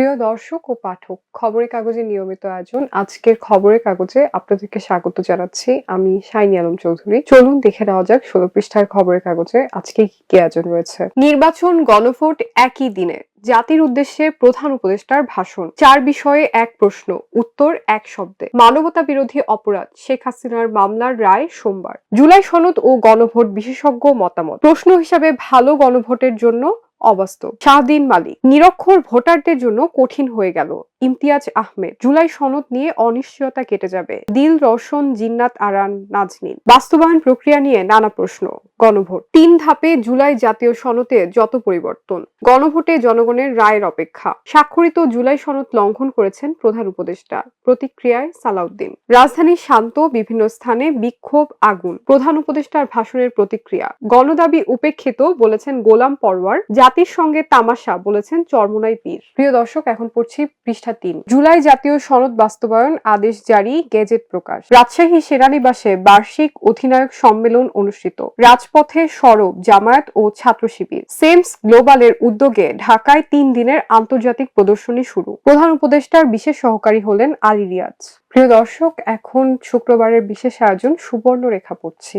প্রিয় দর্শক ও পাঠক, খবরের কাগজের নিয়মিত আয়োজন। আজকের খবরের কাগজে আপনাদেরকে স্বাগত জানাচ্ছি। আমি শাইনি আলম চৌধুরী। চলুন দেখে নেওয়া যাক ষোলো পৃষ্ঠার খবরের কাগজে আজকে কি কি আয়োজন রয়েছে। নির্বাচন, গণভোট একই দিনে। জাতির উদ্দেশ্যে প্রধান উপদেষ্টার ভাষণ। চার বিষয়ে এক প্রশ্ন, উত্তর এক শব্দে। মানবতা বিরোধী অপরাধ, শেখ হাসিনার মামলার রায় সোমবার। জুলাই সনদ ও গণভোট বিশেষজ্ঞ মতামত। প্রশ্ন হিসাবে ভালো গণভোটের জন্য অবাস্তব। শাহদিন মালিক। নিরক্ষর ভোটারদের জন্য কঠিন হয়ে গেল। ইমতিয়াজ আহমেদ, জুলাই সনদ নিয়ে অনিশ্চয়তা কেটে যাবে। দিল রওশন জিন্নাত আরান, নাজনীন। বাস্তবায়ন প্রক্রিয়া নিয়ে নানা প্রশ্ন। গণভোট। তিন ধাপে জুলাই জাতীয় সনদে যত পরিবর্তন, গণভোটে জনগণের রায়ের অপেক্ষা। স্বাক্ষরিত জুলাই সনদ লঙ্ঘন করেছেন প্রধান উপদেষ্টা। প্রতিক্রিয়ায় সালাউদ্দিন। রাজধানী শান্ত, বিভিন্ন স্থানে বিক্ষোভ, আগুন। প্রধান উপদেষ্টার ভাষণের প্রতিক্রিয়া। গণদাবি উপেক্ষিত বলেছেন গোলাম পরওয়ার জাতির সঙ্গে তামাশা বলেছেন চরমোনাই পীর। প্রিয় দর্শক, এখন পড়ছি পৃষ্ঠা তিন। জুলাই জাতীয় সনদ বাস্তবায়ন আদেশ জারি গেজেট প্রকাশ। রাজশাহী সেনানিবাসে বার্ষিক অধিনায়ক সম্মেলন অনুষ্ঠিত। রাজপথে সরব জামায়াত ও ছাত্র শিবির। সেমস গ্লোবালের উদ্যোগে ঢাকায় তিন দিনের আন্তর্জাতিক প্রদর্শনী শুরু। প্রধান উপদেষ্টার বিশেষ সহকারী হলেন আলী রিয়াজ। প্রিয় দর্শক, এখন শুক্রবারের বিশেষ আয়োজন সুবর্ণ রেখা পড়ছি।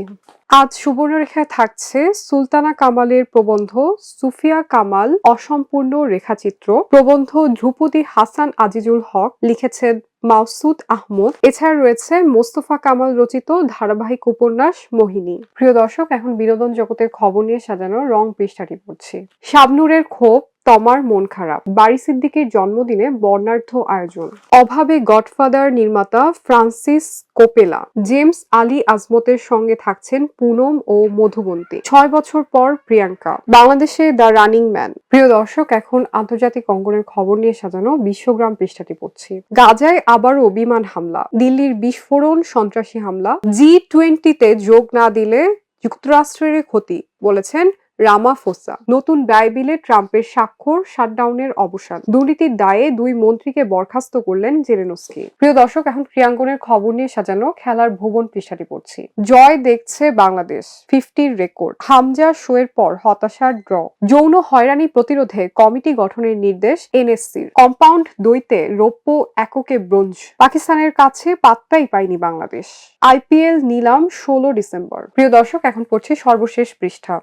আজ সুবর্ণরেখায় থাকছে সুলতানা কামালের প্রবন্ধ সুফিয়া কামাল অসম্পূর্ণ রেখাচিত্র। প্রবন্ধ ধ্রুপদী হাসান আজিজুল হক লিখেছেন মাসুদ আহমদ। এছাড়া রয়েছে মোস্তফা কামাল রচিত ধারাবাহিক উপন্যাস মোহিনী। প্রিয় দর্শক, এখন বিনোদন জগতের খবর নিয়ে সাজানো রং পৃষ্ঠাটি পড়ছি। শাবনুরের ক্ষোভ তমার মন খারাপ। বাড়ি সিদ্দিকের জন্মদিনে বর্ণাঢ্য আয়োজন। অভাবে গডফাদার নির্মাতা ফ্রান্সিস কোপেলা, জেমস আলী আজমতের সঙ্গে থাকছেন পুনম ও মধুবন্তী। ছয় বছর পর প্রিয়াঙ্কা, বাংলাদেশে দ্য রানিং ম্যান। প্রিয় দর্শক, এখন আন্তর্জাতিক অঙ্গনের খবর নিয়ে সাজানো বিশ্বগ্রাম পৃষ্ঠাটি পড়ছি। গাজায় আবারও বিমান হামলা, দিল্লির বিস্ফোরণ, সন্ত্রাসী হামলা, জি টোয়েন্টিতে যোগ না দিলে যুক্তরাষ্ট্রের ক্ষতি, বলেছেন রামাফোসা, নতুন ব্যয় বিলে ট্রাম্পের স্বাক্ষর, শাটডাউনের অবসান। দুর্নীতির দায়ে দুই মন্ত্রীকে বরখাস্ত করলেন জেরেনস্কি প্রিয় দর্শক, এখন ক্রিয়াঙ্গনের খবর নিয়ে সাজানো খেলার ভুবন পৃষ্ঠাটি পড়ছি। জয় দেখছে বাংলাদেশ, ফিফটির রেকর্ড। হামজা শোয়ের পর হতাশার ড্র। যৌন হয়রানি প্রতিরোধে কমিটি গঠনের নির্দেশ এনএসসির। কম্পাউন্ড দইতে রৌপ্য এককে ব্রোঞ্জ। পাকিস্তানের কাছে পাত্তাই পায়নি বাংলাদেশ। আইপিএল নিলাম ষোলো ডিসেম্বর। প্রিয় দর্শক, এখন পড়ছে সর্বশেষ পৃষ্ঠা।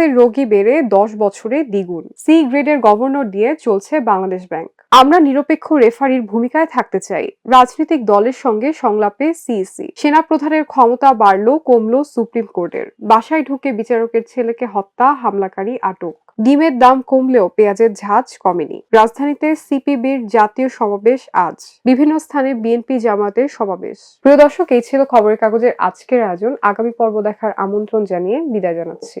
ডায়াবেটিসের রোগী বেড়ে দশ বছরে দ্বিগুণ। সি গ্রেডের গভর্নর দিয়ে চলছে বাংলাদেশ ব্যাংক। আমরা নিরপেক্ষ রেফারির ভূমিকায় থাকতে চাই। রাজনৈতিক দলের সঙ্গে সংলাপে সিইসি সেনা প্রধানের ক্ষমতা বাড়লো, কমল সুপ্রিম কোর্টের। বাসায় ঢুকে বিচারকের ছেলেকে হত্যা, হামলাকারী আটক। ডিমের দাম কমলেও পেঁয়াজের ঝাঁজ কমেনি। রাজধানীতে সিপিবির জাতীয় সমাবেশ আজ। বিভিন্ন স্থানে বিএনপি জামাতের সমাবেশ। প্রিয় দর্শক, এই ছিল খবরের কাগজের আজকের আয়োজন। আগামী পর্ব দেখার আমন্ত্রণ জানিয়ে বিদায় জানাচ্ছি।